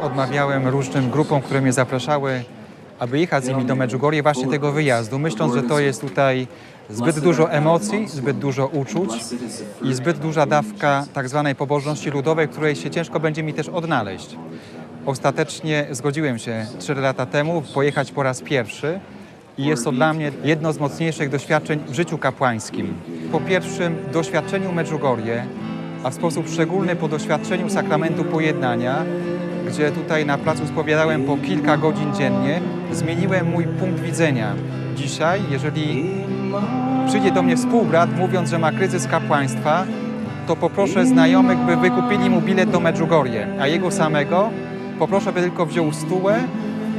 odmawiałem różnym grupom, które mnie zapraszały, aby jechać z nimi do Medjugorje właśnie tego wyjazdu, myśląc, że to jest tutaj zbyt dużo emocji, zbyt dużo uczuć i zbyt duża dawka tak zwanej pobożności ludowej, której się ciężko będzie mi też odnaleźć. Ostatecznie zgodziłem się 4 lata temu pojechać po raz pierwszy i jest to dla mnie jedno z mocniejszych doświadczeń w życiu kapłańskim. Po pierwszym doświadczeniu Medjugorje, a w sposób szczególny po doświadczeniu sakramentu pojednania, gdzie tutaj na placu spowiadałem po kilka godzin dziennie, zmieniłem mój punkt widzenia. Dzisiaj, jeżeli przyjdzie do mnie współbrat mówiąc, że ma kryzys kapłaństwa, to poproszę znajomych, by wykupili mu bilet do Medjugorje, a jego samego poproszę, by tylko wziął stułę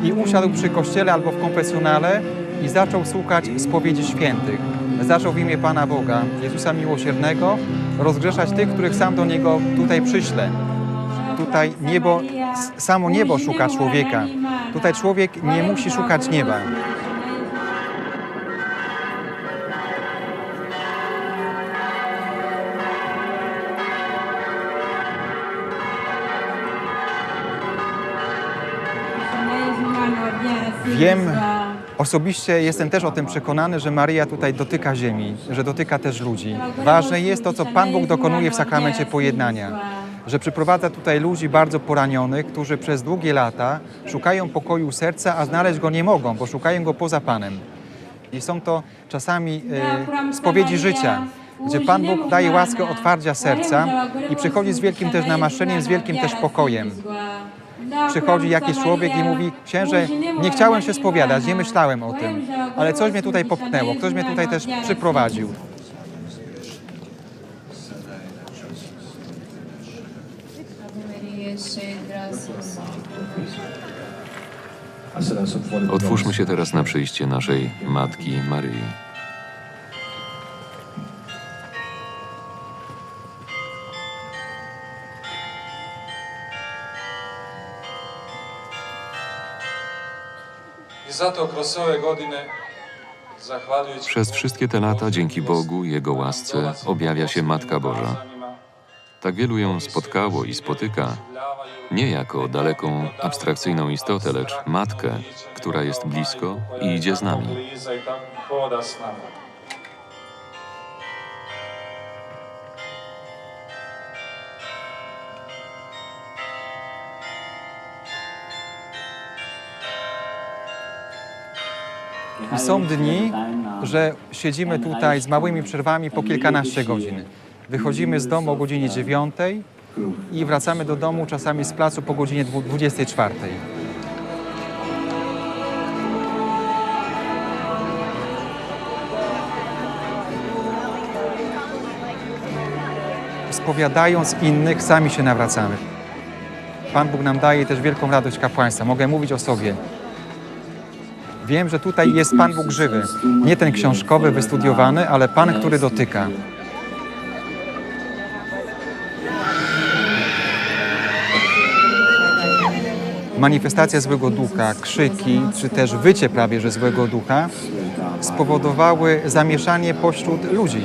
i usiadł przy kościele albo w konfesjonale i zaczął słuchać spowiedzi świętych. Zaczął w imię Pana Boga, Jezusa Miłosiernego, rozgrzeszać tych, których sam do Niego tutaj przyślę. Tutaj niebo, samo niebo szuka człowieka. Tutaj człowiek nie musi szukać nieba. Wiem, osobiście jestem też o tym przekonany, że Maryja tutaj dotyka ziemi, że dotyka też ludzi. Ważne jest to, co Pan Bóg dokonuje w sakramencie pojednania, że przyprowadza tutaj ludzi bardzo poranionych, którzy przez długie lata szukają pokoju serca, a znaleźć go nie mogą, bo szukają go poza Panem. I są to czasami e, spowiedzi życia, gdzie Pan Bóg daje łaskę otwarcia serca i przychodzi z wielkim też namaszczeniem, z wielkim też pokojem. Przychodzi jakiś człowiek i mówi, księże, nie chciałem się spowiadać, nie myślałem o tym, ale coś mnie tutaj popchnęło, ktoś mnie tutaj też przyprowadził. Otwórzmy się teraz na przyjście naszej Matki Maryi. Przez wszystkie te lata, dzięki Bogu, Jego łasce, objawia się Matka Boża. Tak wielu ją spotkało i spotyka, nie jako daleką, abstrakcyjną istotę, lecz Matkę, która jest blisko i idzie z nami. I są dni, że siedzimy tutaj z małymi przerwami po kilkanaście godzin. Wychodzimy z domu o godzinie 9 i wracamy do domu czasami z placu po godzinie dwu- 24. Spowiadając innych, sami się nawracamy. Pan Bóg nam daje też wielką radość kapłaństwa. Mogę mówić o sobie. Wiem, że tutaj jest Pan Bóg żywy. Nie ten książkowy, wystudiowany, ale Pan, który dotyka. Manifestacja złego ducha, krzyki, czy też wycie prawie że złego ducha spowodowały zamieszanie pośród ludzi.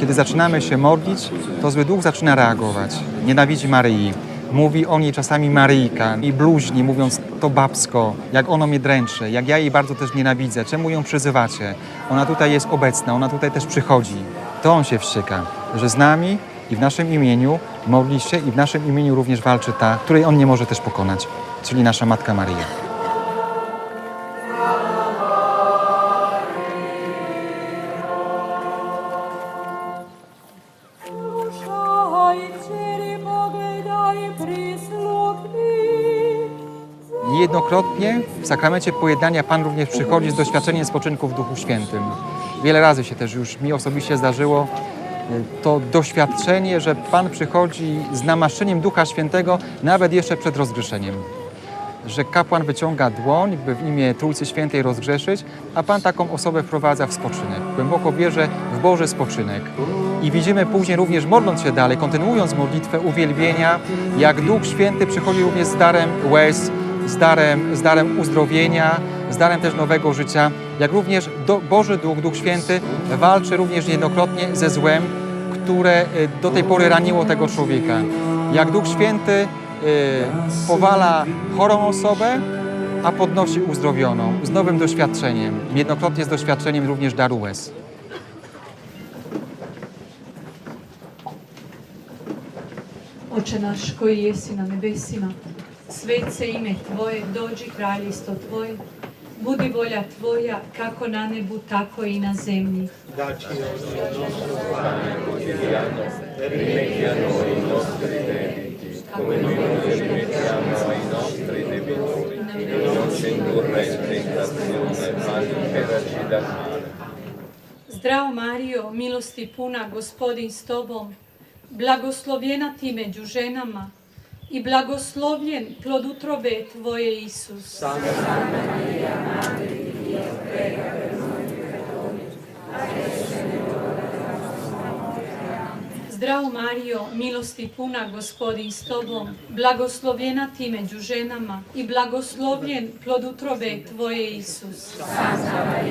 Kiedy zaczynamy się modlić, to zły duch zaczyna reagować. Nienawidzi Maryi. Mówi o niej czasami Maryjka i bluźni, mówiąc to babsko, jak ono mnie dręczy, jak ja jej bardzo też nienawidzę, czemu ją przyzywacie? Ona tutaj jest obecna, ona tutaj też przychodzi. To on się wścieka, że z nami i w naszym imieniu modli się i w naszym imieniu również walczy ta, której On nie może też pokonać, czyli nasza Matka Maria. Niejednokrotnie w sakramencie pojednania Pan również przychodzi z doświadczeniem spoczynku w Duchu Świętym. Wiele razy się też już mi osobiście zdarzyło to doświadczenie, że Pan przychodzi z namaszczeniem Ducha Świętego nawet jeszcze przed rozgrzeszeniem. Że kapłan wyciąga dłoń, by w imię Trójcy Świętej rozgrzeszyć, a Pan taką osobę wprowadza w spoczynek. Głęboko wierzę w Boży spoczynek. I widzimy później również modląc się dalej, kontynuując modlitwę uwielbienia, jak Duch Święty przychodzi również z darem łez, z darem, z darem uzdrowienia, z darem też nowego życia, jak również do, Boży Duch, Duch Święty walczy również niejednokrotnie ze złem, które e, do tej pory raniło tego człowieka. Jak Duch Święty e, powala chorą osobę, a podnosi uzdrowioną z nowym doświadczeniem, jednokrotnie z doświadczeniem również daru łez. Oče naš koji jesi na nebesima, svet se ime Tvoje, dođi kraljestvo Tvoje, budi volja Tvoja kako na nebu, tako i na zemlji. come noi ci jedno i nostri debitori e non ci indurre in tentazione, ma liberaci da male. Zdravo Mario, milosti puna, gospodin s tobom, blagoslovljena ti među ženama, i blagoslovljen plod utrobe Tvoje, Isus. Zdravo Marijo, milosti puna, gospodin s Tobom, blagoslovljena Ti među ženama i blagoslovljen plod utrobe Tvoje, Isus. Maria,